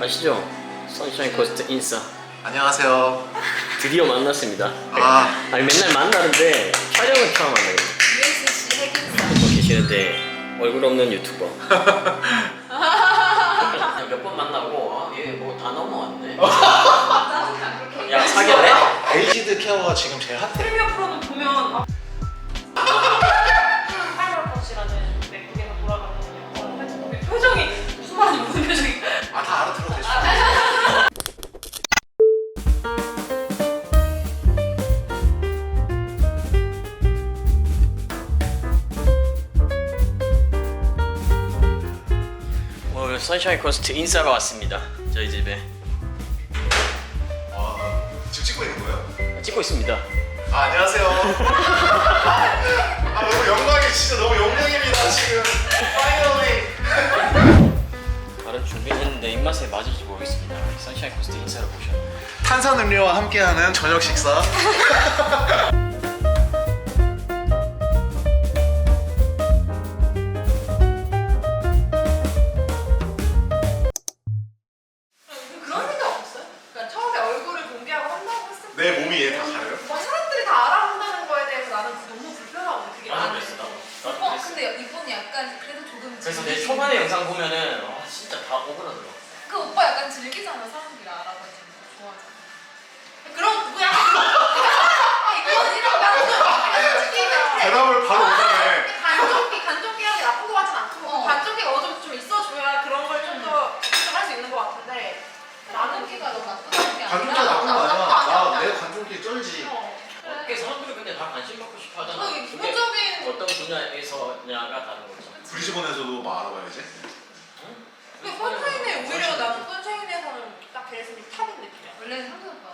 아시죠? 선샤인 코스트 인싸 안녕하세요. 드디어 만났습니다. 아, 아니 맨날 만나는데 촬영은 처음 만나요. USC 핵인싸. 뭐 계시는데 얼굴 없는 유튜버. 몇 번 만나고 아, 얘뭐 다 넘어왔네. 짜증나 그렇게. 야 사귀었네? 에이지드 케어가 지금 제일 핫해. 프리미어 프로는 보면 파 선샤인 코스트 인싸가 왔습니다. 저희 집에 와, 지금 찍고 있는 거예요? 찍고 있습니다. 아, 안녕하세요. 아, 너무 영광이 진짜 너무 영광입니다. 지금 파이널리. 다른 준비했는데 입맛에 맞을지 모르겠습니다. 선샤인 코스트 인싸를 보셨네. 탄산 음료와 함께하는 저녁 식사. 관종기 나쁜 거 나쁜 거 아니야. 나 내 관종기 쩔지. 어. 그게 사람들이 근데 다 관심 갖고 싶어 하잖아. 어, 기본적인 어떤 분야에서냐가 다른 거죠. 브리즈번에서도 뭐 알아봐야지. 근데 펀차인에 오히려 나는 펀차인에서는 딱 걔네들이 탑인 느낌이야 원래는 오빠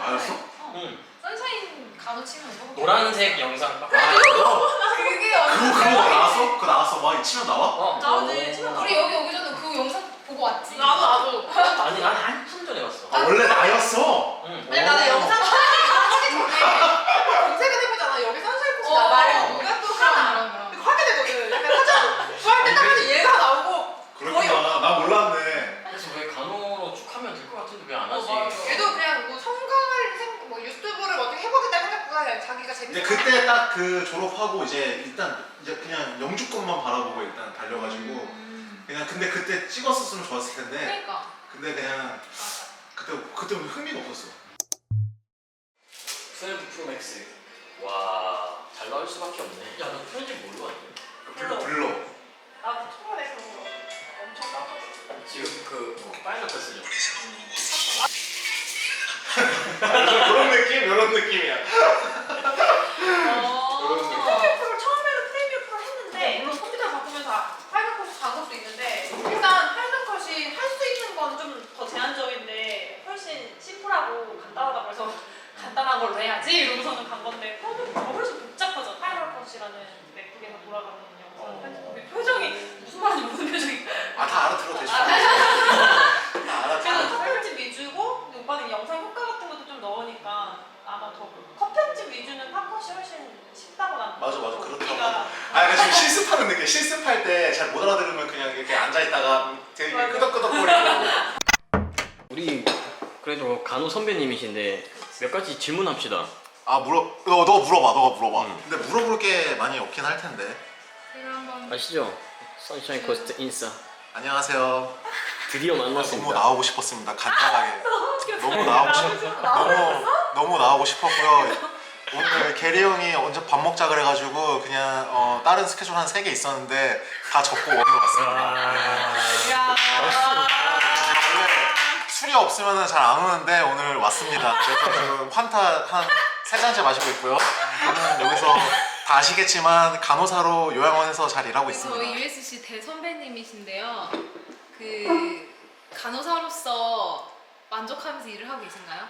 나였어? 어. 응. 선샤인 간호 치면 이거 노란색 영상 딱. 아, 그거 그게 그거 그거 나왔어? 그거 나왔어? 막 치면 나와? 어. 나오지, 오. 치면 우리 여기 오기 전에 그 영상 보고 왔지 나도 나도 아니 난 한참 전에 봤어. 아, 원래 나였어. 응. 아니 나는 오. 영상 하기 전에 검색을 해보잖아 여기 선샤인 코스 나 말고 누가 또 하나 그럼 그럼 이거 하게 되거든 약간 사전 구할 때 딱 하면 얘가 나오고 그렇구나. 나 몰랐네. 그래서 왜 간호로 쭉 하면 될 것 같은데 왜 안 하지? 어, 맞아. 얘도 그냥 뭐 성강을 생, 뭐 유튜브를 어떻게 해보겠다 생각보다 그냥 자기가 근데 재밌어 그때 딱 그 졸업하고 이제 일단 이제 그냥 영주권만 바라보고 일단 달려가지고 음. 그냥 근데 그때 찍었었으면 좋았을 텐데 그러니까 근데 그냥 그때 그때 흥미가 없었어. 12 프로 맥스. 와, 잘 나올 수밖에 없네. 야, 너 편집 뭘로 왔니? 불러 불러. 나도 초반에 그런 거 엄청 깜짝 지금 그 뭐, 파이널 컷이죠. 이런 느낌 이런 느낌이야. 프리미어 프로 처음에는 프리미어 프로 했는데 물론 컴퓨터 바꾸면서 파이널 컷 간 것도 있는데 일단 파이널 컷이 할 수 있는 건 좀 더 제한적인데 훨씬 심플하고 간단하다고 해서 간단한 걸로 해야지 이러고서는 간 건데 프로는 훨씬 복잡하죠 파이널 컷이라는 맥북에서 돌아가는 영상 편집 표정이 무슨 말인지 무슨 표정이 아 다 알아들어 대충. 다 알아들어. 그래서 컷편집 위주고 근데 오빠는 영상 효과 같은 것도 좀 넣으니까 아마 더 컷편집 위주는 팝컷이 훨씬 쉽다고 난 맞아 맞아 그렇다고. 우리가 아 근데 지금 실습하는 느낌. 실습할 때 잘 못 알아들으면 그냥 이렇게 앉아 있다가 되게 맞아. 끄덕끄덕거리고. 우리 그래도 간호 선배님이신데 몇 가지 질문합시다. 아 물어 너, 너 물어봐 너가 물어봐. 응. 근데 물어볼 게 많이 없긴 할 텐데. 그럼 한번 아시죠? 선샤인 코스트 인싸. 안녕하세요. 드디어 아, 너무 만났습니다. 나오고 싶었습니다. 간단하게. 너무 나오고 싶 너무 너무 나오고 싶었고요. 오늘 게리 형이 언제 밥 먹자 그래가지고 그냥 어, 다른 스케줄 한 세 개 있었는데 다 접고 오늘 왔습니다. 야 원래 술이 없으면 잘 안 오는데 오늘 왔습니다. 그래서 지금 환타 한 세 잔째 마시고 있고요. 저는 여기서 다 아시겠지만 간호사로 요양원에서 잘 일하고 있습니다. USC 대선배님이신데요 그 간호사로서 만족하면서 일을 하고 계신가요?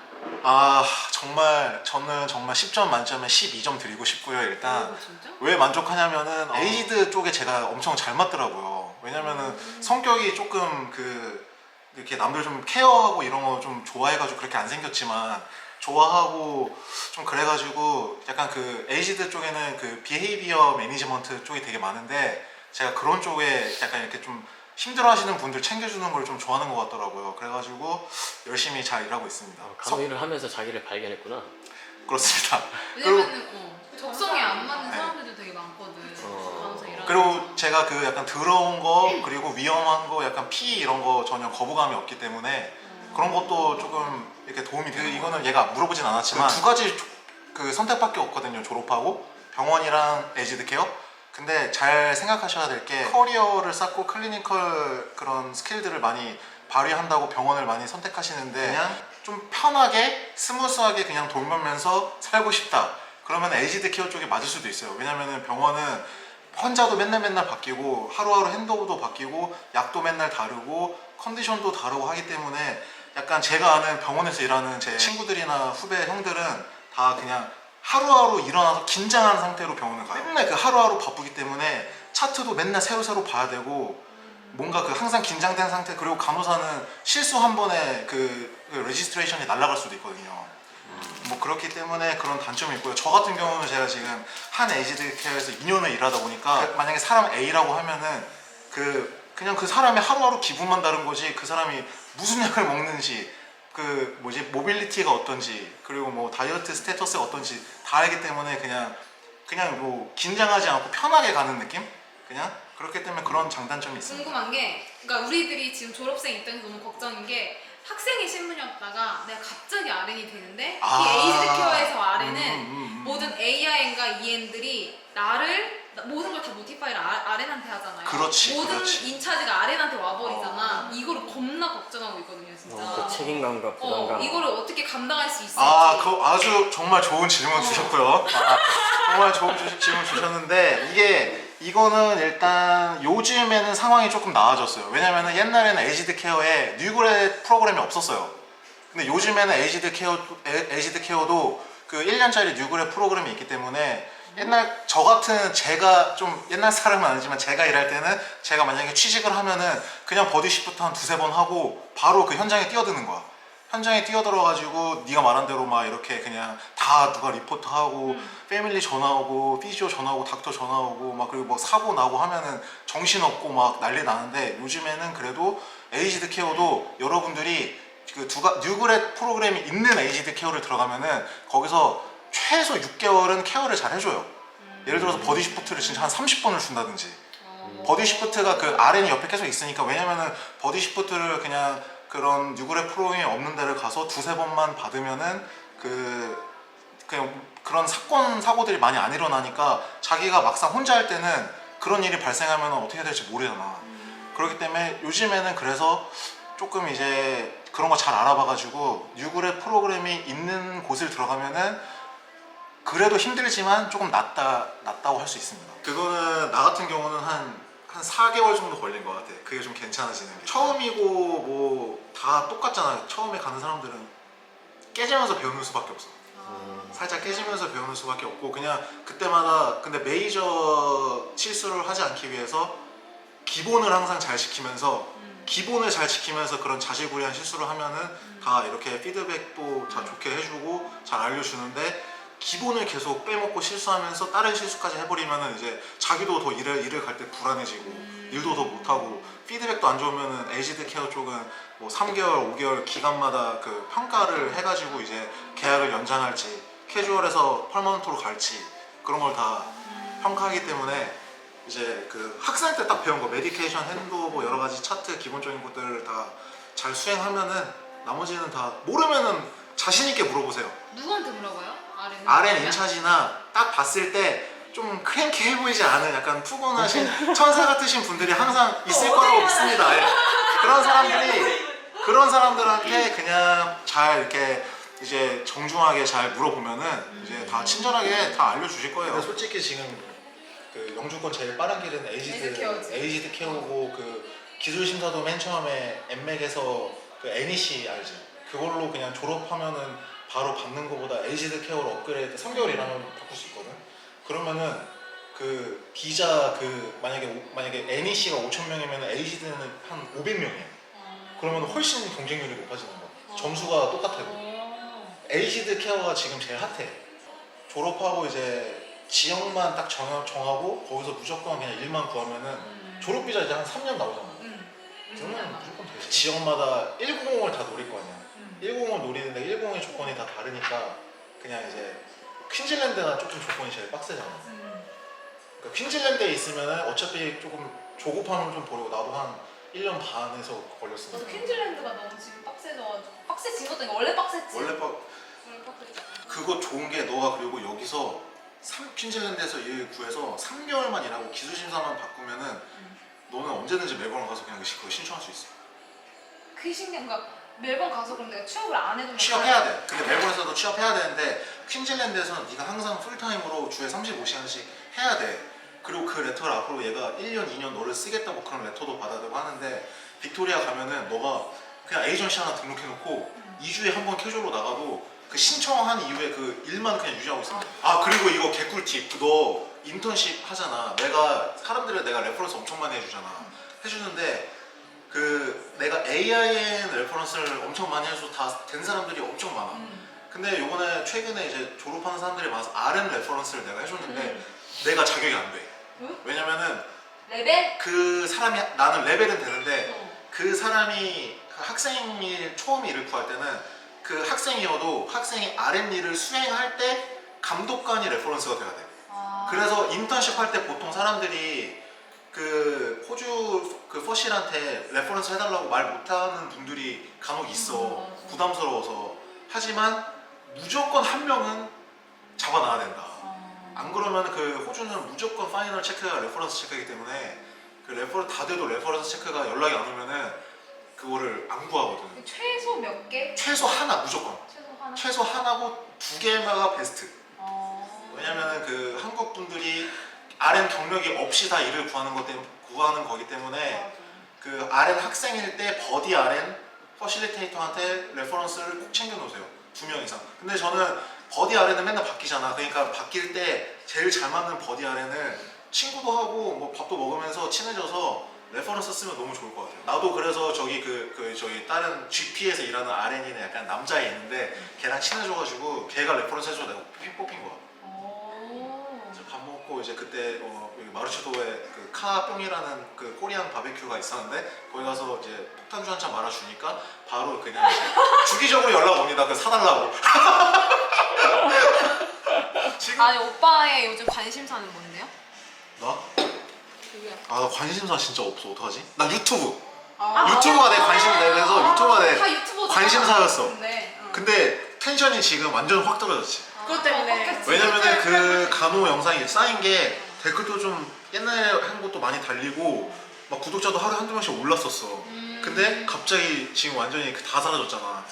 아 정말 저는 정말 10점 만점에 12점 드리고 싶고요. 일단 오, 진짜? 왜 만족하냐면은 에이드 쪽에 제가 엄청 잘 맞더라고요. 왜냐면은 성격이 조금 그 이렇게 남들 좀 케어하고 이런 거 좀 좋아해가지고 그렇게 안 생겼지만 좋아하고 좀 그래가지고 약간 그 에이지드 쪽에는 그 비헤이비어 매니지먼트 쪽이 되게 많은데 제가 그런 쪽에 약간 이렇게 좀 힘들어하시는 분들 챙겨주는 걸 좀 좋아하는 것 같더라고요. 그래가지고 열심히 잘 일하고 있습니다. 어, 간호 일을 하면서 자기를 발견했구나. 그렇습니다. 그리고 어, 적성에 안 맞는 사람들도 되게 많거든. 어. 간호사 일하는 그리고 제가 그 약간 더러운 거 그리고 위험한 거 약간 피 이런 거 전혀 거부감이 없기 때문에 그런 것도 조금 이렇게 도움이 돼요. 이거는 얘가 물어보진 않았지만 두 가지 조- 그 선택밖에 없거든요. 졸업하고 병원이랑 에이지드 케어. 근데 잘 생각하셔야 될 게 커리어를 쌓고 클리니컬 그런 스킬들을 많이 발휘한다고 병원을 많이 선택하시는데 그냥 좀 편하게 스무스하게 그냥 돌면서 살고 싶다. 그러면 에이지드 케어 쪽에 맞을 수도 있어요. 왜냐면은 병원은 환자도 맨날 맨날 바뀌고 하루하루 핸드오버도 바뀌고 약도 맨날 다르고 컨디션도 다르고 하기 때문에 약간 제가 아는 병원에서 일하는 제 친구들이나 후배 형들은 다 그냥 하루하루 일어나서 긴장한 상태로 병원을 가요. 맨날 그 하루하루 바쁘기 때문에 차트도 맨날 새로 새로 봐야 되고 뭔가 그 항상 긴장된 상태 그리고 간호사는 실수 한 번에 그, 그 레지스트레이션이 날아갈 수도 있거든요. 뭐 그렇기 때문에 그런 단점이 있고요. 저 같은 경우는 제가 지금 한 에이지드 케어에서 2년을 일하다 보니까 만약에 사람 A라고 하면은 그 그냥 그 사람의 하루하루 기분만 다른 거지 그 사람이 무슨 약을 먹는지 그 뭐지 모빌리티가 어떤지 그리고 뭐 다이어트 스테터스가 어떤지 다 알기 때문에 그냥 그냥 뭐 긴장하지 않고 편하게 가는 느낌? 그냥 그렇기 때문에 그런 장단점이 있습니다. 궁금한 게, 그러니까 우리들이 지금 졸업생 입장에서 너무 걱정인 게 학생이 신분이었다가 내가 갑자기 RN이 되는데 아. 이 에이즈 케어에서 RN은 음, 음, 음. 모든 AIN과 EN들이 나를 모든 걸다 노티파이를 RN한테 하잖아요. 그렇지, 모든 그렇지. 인차지가 RN한테 와버리잖아. 이거를 겁나 걱정하고 있거든요, 진짜. 어, 그 책임감과 어, 부담감. 이거를 어떻게 감당할 수 있을지. 아, 그 아주 정말 좋은 어. 질문 주셨고요. 아, 정말 좋은 주- 질문 주셨는데 이게 이거는 일단 요즘에는 상황이 조금 나아졌어요. 왜냐면은 옛날에는 에이지드 케어에 뉴그레 프로그램이 없었어요. 근데 요즘에는 에이지드 케어 에- 에이지드 케어도 그 1년짜리 뉴그레 프로그램이 있기 때문에 옛날 저 같은 제가 좀 옛날 사람은 아니지만 제가 일할 때는 제가 만약에 취직을 하면은 그냥 버디십부터 한 두세 번 하고 바로 그 현장에 뛰어드는 거야. 현장에 뛰어들어가지고 네가 말한 대로 막 이렇게 그냥 다 누가 리포트하고 패밀리 전화 오고 피지오 전화 오고 닥터 전화 오고 막 그리고 뭐 사고 나고 하면은 정신 없고 막 난리 나는데 요즘에는 그래도 에이지드 케어도 여러분들이 그 두가 뉴그렛 프로그램이 있는 에이지드 케어를 들어가면은 거기서 최소 6개월은 케어를 잘 해줘요. 예를 들어서 버디 시프트를 진짜 한 30번을 준다든지 어. 버디 시프트가 그 RN이 옆에 계속 있으니까 왜냐면은 버디 시프트를 그냥 그런 뉴그레 프로그램이 없는 데를 가서 두세 번만 받으면은 그 그냥 그런 사건 사고들이 많이 안 일어나니까 자기가 막상 혼자 할 때는 그런 일이 발생하면 어떻게 해야 될지 모르잖아. 그렇기 때문에 요즘에는 그래서 조금 이제 그런 거 잘 알아봐가지고 뉴그레 프로그램이 있는 곳을 들어가면은 그래도 힘들지만 조금 낫다 낫다고 할 수 있습니다. 그거는 나 같은 경우는 한 한 4개월 정도 걸린 것 같아. 그게 좀 괜찮아지는 게. 처음이고 뭐 다 똑같잖아. 처음에 가는 사람들은 깨지면서 배우는 수밖에 없어. 음. 살짝 깨지면서 배우는 수밖에 없고 그냥 그때마다 근데 메이저 실수를 하지 않기 위해서 기본을 항상 잘 지키면서 기본을 잘 지키면서 그런 자질구레한 실수를 하면은 다 이렇게 피드백도 다 좋게 해주고 잘 알려주는데 기본을 계속 빼먹고 실수하면서 다른 실수까지 해버리면은 이제 자기도 더 일을 일을 갈 때 불안해지고 일도 더 못하고 피드백도 안 좋으면은 에이지드 케어 쪽은 뭐 3개월, 5개월 기간마다 그 평가를 해가지고 이제 계약을 연장할지 캐주얼에서 펄먼트로 갈지 그런 걸 다 평가하기 때문에 이제 그 학생 때 딱 배운 거 메디케이션 핸드오버 여러 가지 차트 기본적인 것들을 다 잘 수행하면은 나머지는 다 모르면은 자신 있게 물어보세요. 누구한테 물어봐요? RN. RN 인차지나 딱 봤을 때 좀 크랭키해 보이지 않은 약간 푸근하신 천사 같으신 분들이 항상 있을 어, 거라고 어디 믿습니다. 예. 그런 사람들이 그런 사람들한테 그냥 잘 이렇게 이제 정중하게 잘 물어보면은 이제 다 친절하게 다 알려주실 거예요. 솔직히 지금 그 영주권 제일 빠른 길은 에이지드 에이지드 케어지. 에이지드 케어고 그 기술 심사도 맨 처음에 엠맥에서 그 NEC 알지? 그걸로 그냥 졸업하면은 바로 받는 거보다 에이지드 케어로 업그레이드 3개월 일하면 바꿀 수 있거든. 그러면은 그 비자 그 만약에 오- 만약에 NEC가 5천 명이면 에이지드는 한 500명이야. 그러면 훨씬 경쟁률이 높아지는 거야. 점수가 똑같아도. 어. 에이지드 케어가 지금 제일 핫해. 졸업하고 이제 지역만 딱 정하, 정하고 거기서 무조건 그냥 일만 구하면은 졸업 비자 이제 한 3년 나오잖아. 음. 그러면 무조건 되지. 지역마다 190을 다 노릴 거 아니야. 음. 190을 노리는데 190의 조건이 다 다르니까 그냥 이제 퀸즐랜드가 조금 조건이 제일 빡세잖아. 음. 그러니까 퀸즐랜드에 있으면은 어차피 조금 조급함을 좀 보려고 나도 한 1년 반에서 걸렸으니까. 저도 퀸즐랜드가 너무 지금 빡세져가지고 빡세진 것도 아니고 원래 빡셌지. 원래 빡 원래 빡세지. 그거 좋은 게 너가 그리고 여기서 3, 퀸즐랜드에서 일 구해서 3개월만 일하고 기술 심사만 바꾸면은 너는 언제든지 멜버른 가서 그냥 그거 신청할 수 있어. 그게 신기한 거야. 매번 가서 그럼 내가 취업을 안 해도 취업해야 돼. 근데 멜버른에서도 취업해야 되는데 퀸즐랜드에서는 네가 항상 풀타임으로 주에 35시간씩 해야 돼. 그리고 그 레터를 앞으로 얘가 1년, 2년 너를 쓰겠다고 그런 레터도 받아야 되고 하는데 빅토리아 가면은 너가 그냥 에이전시 하나 등록해놓고 2주에 한 번 캐주얼로 나가도 그 신청한 이후에 그 일만 그냥 유지하고 있어. 아 그리고 이거 개꿀팁. 너 인턴십 하잖아. 내가 사람들을 내가 레퍼런스 엄청 많이 해주잖아. 해주는데 그 내가 AIN 레퍼런스를 엄청 많이 해서 다 된 사람들이 엄청 많아. 음. 근데 요번에 최근에 이제 졸업하는 사람들이 많아서 RM 레퍼런스를 내가 해줬는데 음. 내가 자격이 안 돼. 응? 왜냐면은 레벨? 그 사람이 나는 레벨은 되는데 어. 그 사람이 그 학생이 처음 일을 구할 때는 그 학생이어도 학생이 R&D를 수행할 때 감독관이 레퍼런스가 돼야 돼. 아. 그래서 인턴십 할 때 보통 사람들이 그 호주 그 퍼실한테 레퍼런스 해달라고 말 못하는 분들이 간혹 있어 음, 맞아. 부담스러워서 하지만 무조건 한 명은 잡아놔야 된다 어. 안 그러면 그 호주는 무조건 파이널 체크가 레퍼런스 체크이기 때문에 그 레퍼 다 돼도 레퍼런스 체크가 연락이 안 오면은 그거를 안 구하거든 최소 몇 개? 최소 하나 무조건 최소 하나? 최소 하나고 두 개가 베스트 어. 왜냐면은 그 한국 분들이 RM 경력이 없이 다 일을 구하는 것 때문에 구하는 거기 때문에 그 RM 학생일 때 버디 RM 퍼실리테이터한테 레퍼런스를 꼭 챙겨 놓으세요 두 명 이상. 근데 저는 버디 RM은 맨날 바뀌잖아. 그러니까 바뀔 때 제일 잘 맞는 버디 RM을 친구도 하고 뭐 밥도 먹으면서 친해져서 레퍼런스 쓰면 너무 좋을 것 같아요. 나도 그래서 저기 그, 그 저기 다른 GP에서 일하는 RN이는 약간 남자애 있는데 걔랑 친해져가지고 걔가 레퍼런스 해줘 내가 뽑힌, 뽑힌 거야. 먹고 이제 그때 어, 여기 마루치도에 그 카뿅이라는 그 코리안 바베큐가 있었는데 거기 가서 이제 폭탄주 한 잔 말아주니까 바로 그냥 이제 주기적으로 연락 옵니다. 그 사달라고. 지금 아니 오빠의 요즘 관심사는 뭔데요? 나? 그게 아, 나 관심사 진짜 없어. 어떡하지? 나 유튜브. 아, 유튜브가 내 관심 내서 유튜브가 내 다 유튜버 관심사였어. 근데 어. 근데 텐션이 지금 완전 확 떨어졌지. 그것 때문에. 빡빡했지. 왜냐면은 그 간호 영상이 쌓인 게 댓글도 좀 옛날에 한 것도 많이 달리고 막 구독자도 하루에 한두 명씩 올랐었어. 음. 근데 갑자기 지금 완전히 그 다 사라졌잖아.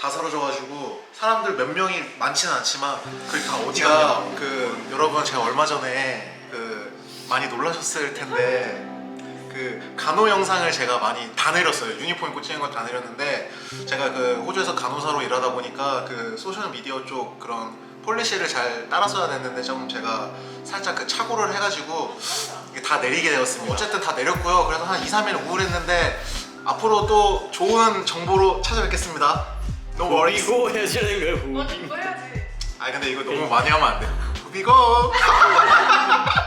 다 사라져가지고 사람들 몇 명이 많지는 않지만 그게 다 어디가 그 여러분 제가 얼마 전에 그 많이 놀라셨을 텐데 그 간호 영상을 제가 많이 다 내렸어요. 유니폼 입고 찍은 걸다 내렸는데 제가 그 호주에서 간호사로 일하다 보니까 그 소셜 미디어 쪽 그런 폴리시를 잘 따랐어야 됐는데 좀 제가 살짝 그 착오를 해가지고 이게 다 내리게 되었습니다. 어쨌든 다 내렸고요. 그래서 한 2, 3일 우울했는데 앞으로 또 좋은 정보로 찾아뵙겠습니다. No worries. 이거 해야지 왜 후. 맞아 이거 해야지. 아 근데 이거 너무 많이 하면 안 돼. 비고.